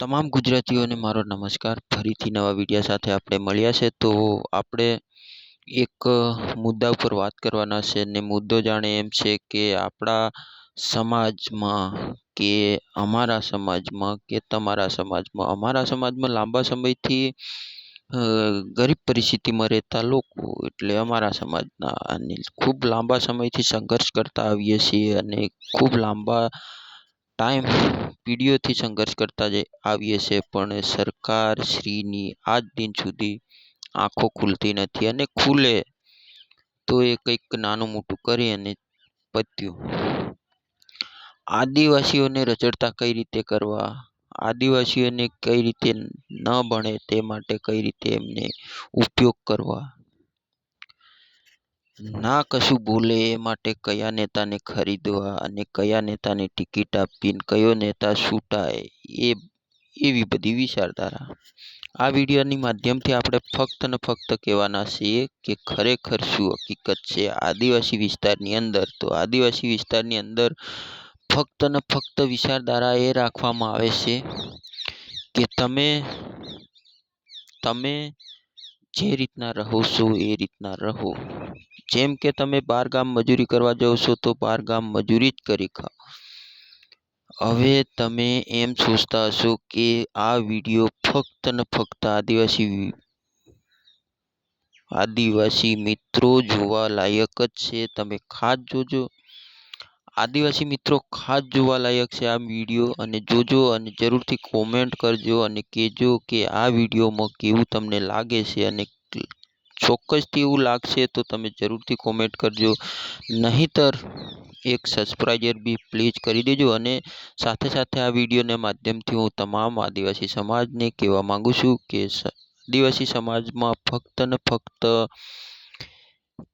તમામ ગુજરાતીઓને મારો નમસ્કાર. ફરીથી નવા વીડિયો સાથે આપણે મળ્યા છે. તો આપણે એક મુદ્દા ઉપર વાત કરવાના છે ને મુદ્દો જાણે એમ છે કે આપણા સમાજમાં કે અમારા સમાજમાં કે તમારા સમાજમાં. અમારા સમાજમાં લાંબા સમયથી ગરીબ પરિસ્થિતિમાં રહેતા લોકો એટલે અમારા સમાજના અને ખૂબ લાંબા સમયથી સંઘર્ષ કરતા આવીએ છીએ અને ખૂબ લાંબા ટાઈમ પેઢીઓથી સંઘર્ષ કરતા જ આવીએ છીએ, પણ સરકારશ્રીની આજ દિન સુધી આંખો ખુલતી નથી અને ખુલે તો એ કંઈક નાનું મોટું કરી અને પત્યું. આદિવાસીઓને રચડતા કઈ રીતે કરવા? આદિવાસીઓને કઈ રીતે ન ભણે તે માટે કઈ રીતે એમને ઉપયોગ કરવા? ના કશું બોલે એ માટે કયા નેતાને ખરીદવા અને કયા નેતાને ટિકિટ આપવી કયો નેતા છૂટાય, એ એવી બધી વિચારધારા. આ વિડીયોની માધ્યમથી આપણે ફક્ત ને ફક્ત કહેવાના છીએ કે ખરેખર શું હકીકત છે? આદિવાસી વિસ્તારની અંદર, તો આદિવાસી વિસ્તારની અંદર ફક્ત ને ફક્ત વિચારધારા એ રાખવામાં આવે છે કે તમે તમે જે રીતના રહો છો એ રીતના રહો. જેમ કે તમે બાર ગામ મજૂરી કરવા જાઓ છો, તો બાર ગામ મજૂરી જ કરી ખાઓ હવે તમે એમ સોચતા હશો કે આ વીડિયો ફક્ત ને ફક્ત આદિવાસી આદિવાસી મિત્રો જોવા લાયક જ છે. તમે ખાસ જોજો. આદિવાસી મિત્રો ખાસ જોવા લાયક છે આ વીડિયો અને જોજો અને જરૂરથી કોમેન્ટ કરજો અને કહેજો કે આ વિડીયોમાં કેવું તમને લાગે છે અને ચોક્કસથી એવું લાગશે તો તમે જરૂરથી કોમેન્ટ કરજો. નહીંતર એક સબસ્ક્રાઈબર બી પ્લીઝ કરી દેજો અને સાથે સાથે આ વિડીયોના માધ્યમથી હું તમામ આદિવાસી સમાજને કહેવા માગું છું કે આદિવાસી સમાજમાં ફક્ત ને ફક્ત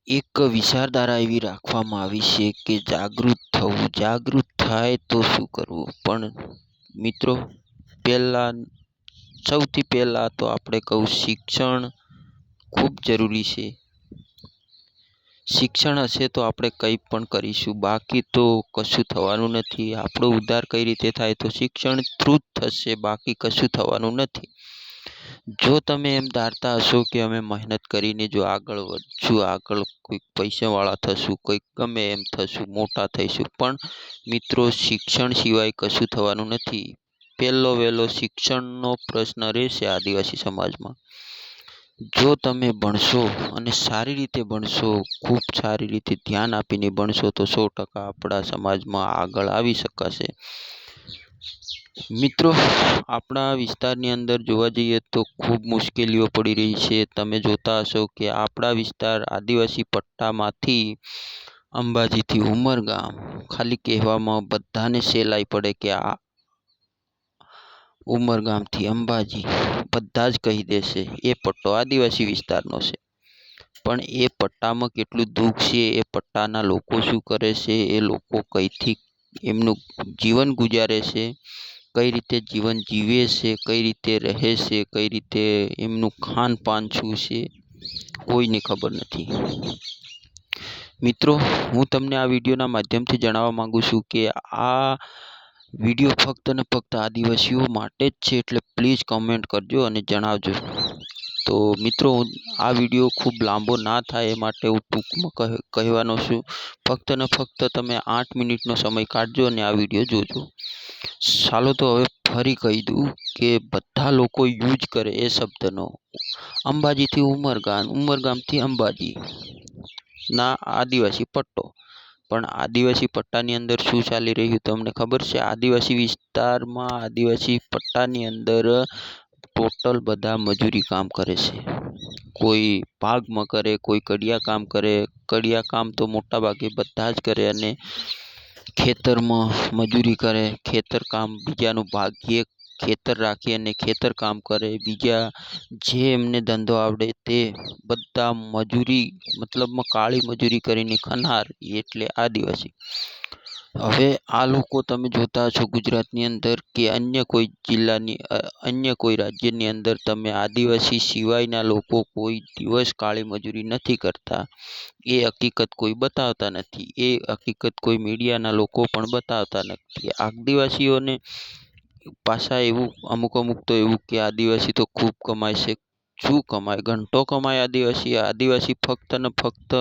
એક વિચારધારા એવી રાખવામાં આવી છે કે જાગૃત થવું. જાગૃત થાય તો શું કરવું? પણ મિત્રો, પહેલાં, સૌથી પહેલાં તો આપણે કહું, શિક્ષણ ખૂબ જરૂરી છે. શિક્ષણ હશે તો આપણે કંઈ પણ કરીશું. બાકી તો કશું થવાનું નથી. આપણો ઉદ્ધાર કઈ રીતે થાય? તો શિક્ષણ થ્રુ જ થશે બાકી કશું થવાનું નથી. જો તમે એમ ધારતા હશો કે અમે મહેનત કરીને જો આગળ વધશું, આગળ કોઈક પૈસાવાળા થશું, કોઈક ગમે એમ થશું, મોટા થઈશું, પણ મિત્રો શિક્ષણ સિવાય કશું થવાનું નથી. પહેલો વહેલો શિક્ષણનો પ્રશ્ન રહેશે આદિવાસી સમાજમાં. જો તમે ભણશો અને સારી રીતે ભણશો, ખૂબ સારી રીતે ધ્યાન આપીને ભણશો તો સો ટકા આપણા સમાજમાં આગળ આવી શકાશે. મિત્રો, આપણા વિસ્તારની અંદર જોવા જઈએ તો ખૂબ મુશ્કેલીઓ પડી રહી છે. તમે જોતા હશો કે આપણા વિસ્તાર આદિવાસી પટ્ટામાંથી અંબાજીથી ઉમરગામ ખાલી કહેવામાં બધાને સહેલાઈ પડે કે આ ઉમરગામથી અંબાજી બધા જ કહી દેશે, એ પટ્ટો આદિવાસી વિસ્તારનો છે. પણ એ પટ્ટામાં કેટલું દુઃખ છે? એ પટ્ટાના લોકો શું કરે છે? એ લોકો કઈથી એમનું જીવન ગુજારે છે? કઈ રીતે જીવન જીવે છે, કઈ રીતે રહે છે, કઈ રીતે એમનું ખાન પાન શું છે, કોઈને ખબર નથી. મિત્રો, હું તમને આ વિડીયોના માધ્યમથી જણાવવા માગું છું કે આ વીડિયો ફક્ત ને ફક્ત આદિવાસીઓ માટે જ છે, એટલે પ્લીઝ કમેન્ટ કરજો અને જણાવજો. તો મિત્રો આ વીડિયો ખૂબ લાંબો ના થાય એ માટે હું ટૂંકમાં કહેવાનો છું. ફક્ત ને ફક્ત તમે આઠ મિનિટનો સમય કાઢજો અને આ વીડિયો જોજો. ચાલો તો હવે ફરી કહી દઉં કે બધા લોકો યુઝ કરે એ શબ્દનો. અંબાજીથી ઉમરગામ ઉમરગામથી અંબાજી. ના, આદિવાસી પટ્ટો. પણ આદિવાસી પટ્ટાની અંદર શું ચાલી રહ્યું તમને ખબર છે? આદિવાસી વિસ્તારમાં આદિવાસી પટ્ટાની અંદર ટોટલ બધા મજૂરી કામ કરે છે. કોઈ ભાગમાં કરે, કોઈ કડિયા કામ કરે. કડિયા કામ તો મોટા ભાગે બધા જ કરે અને ખેતરમાં મજૂરી કરે, ખેતર કામ બીજાનું ભાગ્યે ખેતર રાખી અને ખેતર કામ કરે. બીજા જે એમને ધંધો આવડે તે બધા મજૂરી, મતલબમાં કાળી મજૂરી કરીને ખાનાર એટલે આદિવાસી હવે આ લોકો તમે જોતા હશો ગુજરાતની અંદર કે અન્ય કોઈ જિલ્લાની અન્ય કોઈ રાજ્યની અંદર તમે આદિવાસી સિવાયના લોકો કોઈ દિવસ કાળી મજૂરી નથી કરતા. એ હકીકત કોઈ બતાવતા નથી. એ હકીકત કોઈ મીડિયાના લોકો પણ બતાવતા નથી. આદિવાસીઓને પાછા એવું અમુક અમુક તો એવું કે આદિવાસી તો ખૂબ કમાય છે. શું કમાય? ઘંટો કમાય આદિવાસી. આદિવાસી ફક્ત ને ફક્ત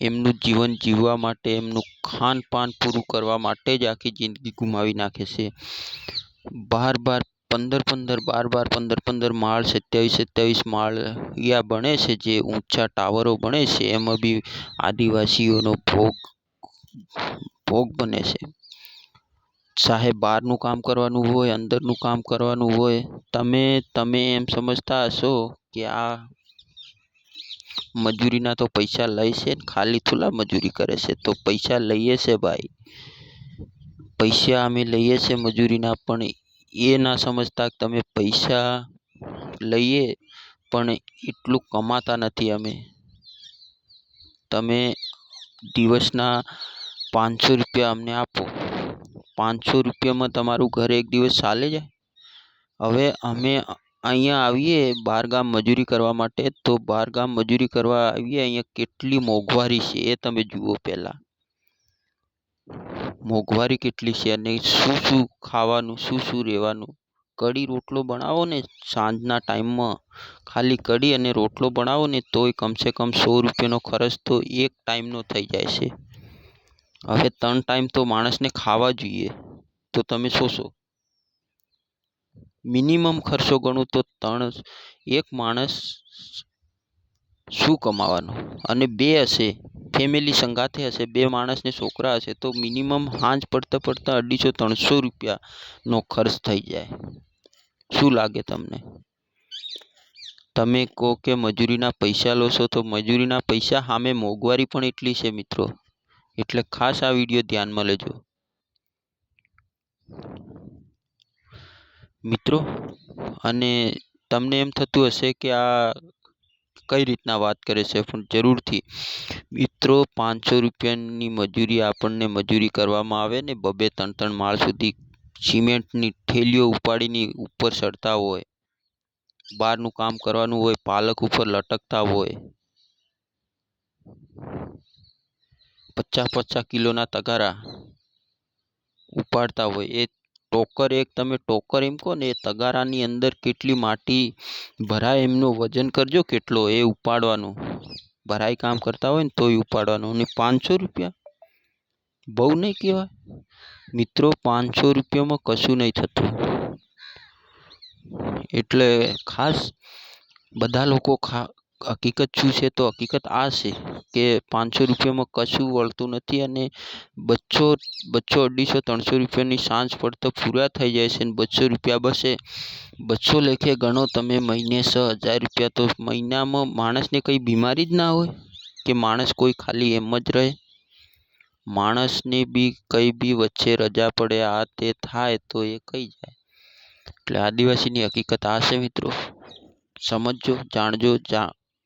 એમનું જીવન જીવવા માટે, એમનું ખાન પાન પૂરું કરવા માટે જ આખી જિંદગી ગુમાવી નાખે છે. બાર બાર, પંદર પંદર, બાર બાર, પંદર પંદર માળ, સત્યાવીસ સત્યાવીસ માળ યા બને છે, જે ઊંચા ટાવરો બને છે, એમાં બી આદિવાસીઓનો ભોગ ભોગ બને છે. ચાહે બહારનું કામ કરવાનું હોય, અંદરનું કામ કરવાનું હોય, તમે તમે એમ સમજતા હશો કે આ મજૂરીના તો પૈસા લે છે ને ખાલી થોડા મજૂરી કરે છે. તો પૈસા લઈએ છે ભાઈ. પૈસા અમે લઈએ છે મજૂરીના, પણ એ ના સમજતા તમે પૈસા લઈએ, પણ એટલું કમાતા નથી અમે. તમે દિવસના પાંચસો રૂપિયા અમને આપો. પાંચસો રૂપિયામાં તમારું ઘર એક દિવસ ચાલે જાય. હવે અમે અહીંયા આવીએ બહાર ગામ મજૂરી કરવા માટે, તો બહાર ગામ મજૂરી કરવા આવીએ, અહીંયા કેટલી મોંઘવારી છે એ તમે જુઓ પહેલાં. મોંઘવારી કેટલી છે અને શું શું ખાવાનું, શું શું રહેવાનું? કઢી રોટલો બનાવો ને સાંજના ટાઈમમાં, ખાલી કઢી અને રોટલો બનાવો ને તોય કમસે કમ સો રૂપિયાનો ખર્ચ તો એક ટાઈમનો થઈ જાય છે. હવે ત્રણ ટાઈમ તો માણસને ખાવા જોઈએ. તો તમે શોષો મિનિમમ ખર્ચો ગણું તો ત્રણ એક માણસ શું કમાવાનો? અને બે હશે ફેમિલી સંગાથે હશે, બે માણસને છોકરા હશે, તો મિનિમમ સાંજ પડતા પડતા અઢીસો ત્રણસો રૂપિયાનો ખર્ચ થઈ જાય. શું લાગે તમને? તમે કહો કે મજૂરીના પૈસા લો છો, તો મજૂરીના પૈસા સામે મોંઘવારી પણ એટલી છે મિત્રો. એટલે ખાસ આ વીડિયો ધ્યાનમાં લેજો. મિત્રો? અને તમને એમ થતું હશે કે આ કઈ રીતના વાત કરે છે? પણ જરૂરથી. મિત્રો, પાંચસો રૂપિયાની મજૂરી આપણને મજૂરી કરવામાં આવે ને બબે ત્રણ ત્રણ માળ સુધી સિમેન્ટની થેલીઓ ઉપાડીને ઉપર ચડતા હોય, બહારનું કામ કરવાનું હોય, પાલક ઉપર લટકતા હોય, પચાસ પચાસ કિલોના તગારા ઉપાડતા હોય, એ ટોકર એક તમે ટોકર એમ કહો ને, એ તગારાની અંદર કેટલી માટી ભરાય એમનું વજન કરજો કેટલો એ ઉપાડવાનું. ભરાઈ કામ કરતા હોય ને તોય ઉપાડવાનું. અને પાંચસો રૂપિયા? બહુ નહીં કહેવાય. મિત્રો, પાંચસો રૂપિયામાં કશું નહીં થતું. એટલે ખાસ બધા લોકો ખા હકીકત શું છે? તો હકીકત આ છે કે પાંચસો રૂપિયામાં કશું વળતું નથી અને બસો બસો અઢીસો, ત્રણસો રૂપિયાની સાંજ પડતા પૂરા થઈ જાય છે અને બસો રૂપિયા બસે. બસો લેખે ગણો તમે મહિને છ હજાર રૂપિયા. તો મહિનામાં માણસને કંઈ બીમારી જ ના હોય કે માણસ કોઈ ખાલી એમ જ રહે? માણસને બી કંઈ બી વચ્ચે રજા પડે, આ તે થાય તો એ કહી જાય? એટલે આદિવાસીની હકીકત આ છે મિત્રો. સમજજો, જાણજો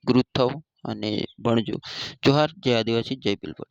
જાગૃત થાઓ અને ભણજો. જોહાર જય આદિવાસી જય બિલપુર